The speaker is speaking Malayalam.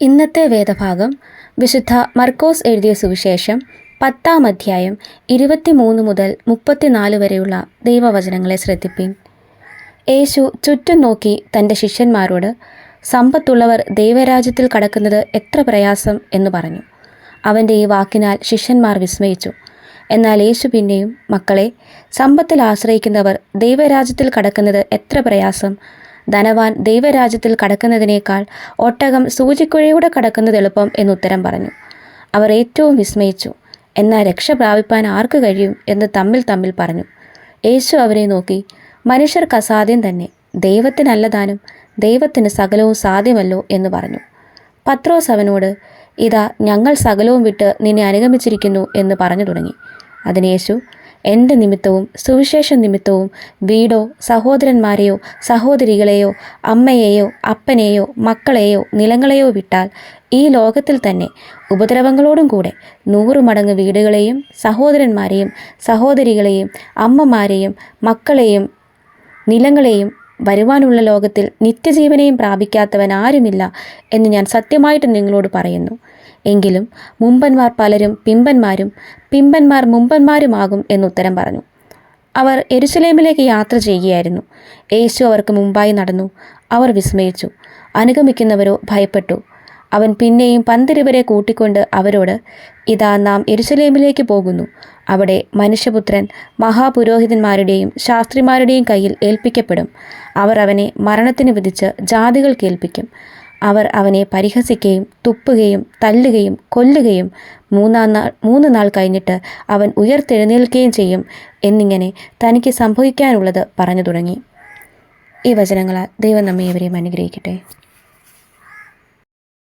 ഇന്നത്തെ വേദഭാഗം വിശുദ്ധ മർക്കോസ് എഴുതിയ സുവിശേഷം പത്താം അധ്യായം ഇരുപത്തിമൂന്ന് മുതൽ മുപ്പത്തിനാല് വരെയുള്ള ദൈവവചനങ്ങളെ ശ്രദ്ധിപ്പിൻ. യേശു ചുറ്റും നോക്കി തന്റെ ശിഷ്യന്മാരോട് സമ്പത്തുള്ളവർ ദൈവരാജ്യത്തിൽ കടക്കുന്നത് എത്ര പ്രയാസം? എന്ന് പറഞ്ഞു. അവന്റെ ഈ വാക്കിനാൽ ശിഷ്യന്മാർ വിസ്മയിച്ചു. എന്നാൽ യേശു പിന്നെയും മക്കളെ സമ്പത്തിൽ ആശ്രയിക്കുന്നവർ ദൈവരാജ്യത്തിൽ കടക്കുന്നത് എത്ര പ്രയാസം? ധനവാൻ ദൈവരാജ്യത്തിൽ കടക്കുന്നതിനേക്കാൾ ഒട്ടകം സൂചിക്കുഴയുടെ കടക്കുന്നത് എളുപ്പം എന്നുത്തരം പറഞ്ഞു. അവർ ഏറ്റവും വിസ്മയിച്ചു. എന്നാൽ രക്ഷ പ്രാപിപ്പാൻ ആർക്ക് കഴിയും എന്ന് തമ്മിൽ തമ്മിൽ പറഞ്ഞു. യേശു അവരെ നോക്കി മനുഷ്യർക്ക് അസാധ്യം തന്നെ. ദൈവത്തിനല്ലതാനും ദൈവത്തിന് സകലവും സാധ്യമല്ലോ എന്ന് പറഞ്ഞു. പത്രോസ് അവനോട് ഇതാ ഞങ്ങൾ സകലവും വിട്ട് നിന്നെ അനുഗമിച്ചിരിക്കുന്നു എന്ന് പറഞ്ഞു തുടങ്ങി. അതിന് യേശു എന്റെ നിമിത്തവും സുവിശേഷ നിമിത്തവും വീടോ സഹോദരന്മാരെയോ സഹോദരികളെയോ അമ്മയെയോ അപ്പനെയോ മക്കളെയോ നിലങ്ങളെയോ വിട്ടാൽ ഈ ലോകത്തിൽ തന്നെ ഉപദ്രവങ്ങളോടും കൂടെ നൂറു മടങ്ങ് വീടുകളെയും സഹോദരന്മാരെയും സഹോദരികളെയും അമ്മമാരെയും മക്കളെയും നിലങ്ങളെയും വരുവാനുള്ള ലോകത്തിൽ നിത്യജീവനെയും പ്രാപിക്കാത്തവൻ ആരുമില്ല എന്ന് ഞാൻ സത്യമായിട്ട് നിങ്ങളോട് പറയുന്നു. എങ്കിലും മുമ്പന്മാർ പലരും പിമ്പന്മാരും പിമ്പന്മാർ മുമ്പന്മാരുമാകും എന്നുത്തരം പറഞ്ഞു. അവർ എരുസലേമിലേക്ക് യാത്ര ചെയ്യുകയായിരുന്നു. യേശു അവർക്ക് മുമ്പായി നടന്നു. അവർ വിസ്മയിച്ചു. അനുഗമിക്കുന്നവരോ ഭയപ്പെട്ടു. അവൻ പിന്നെയും പന്തിരുവരെ കൂട്ടിക്കൊണ്ട് അവരോട് ഇതാ നാം എരുസലേമിലേക്ക് പോകുന്നു. അവിടെ മനുഷ്യപുത്രൻ മഹാപുരോഹിതന്മാരുടെയും ശാസ്ത്രിമാരുടെയും കയ്യിൽ ഏൽപ്പിക്കപ്പെടും. അവർ അവനെ മരണത്തിന് വിധിച്ച് ജാതികൾക്ക് ഏൽപ്പിക്കും അവർ അവനെ പരിഹസിക്കുകയും തുപ്പുകയും തല്ലുകയും കൊല്ലുകയും മൂന്നാം നാൾ മൂന്ന് നാൾ കഴിഞ്ഞിട്ട് അവൻ ഉയർത്തെഴുന്നേൽക്കുകയും ചെയ്യും എന്നിങ്ങനെ തനിക്ക് സംഭവിക്കാനുള്ളത് പറഞ്ഞു തുടങ്ങി. ഈ വചനങ്ങളാൽ ദൈവം നമ്മെ ഇവരെയും അനുഗ്രഹിക്കട്ടെ.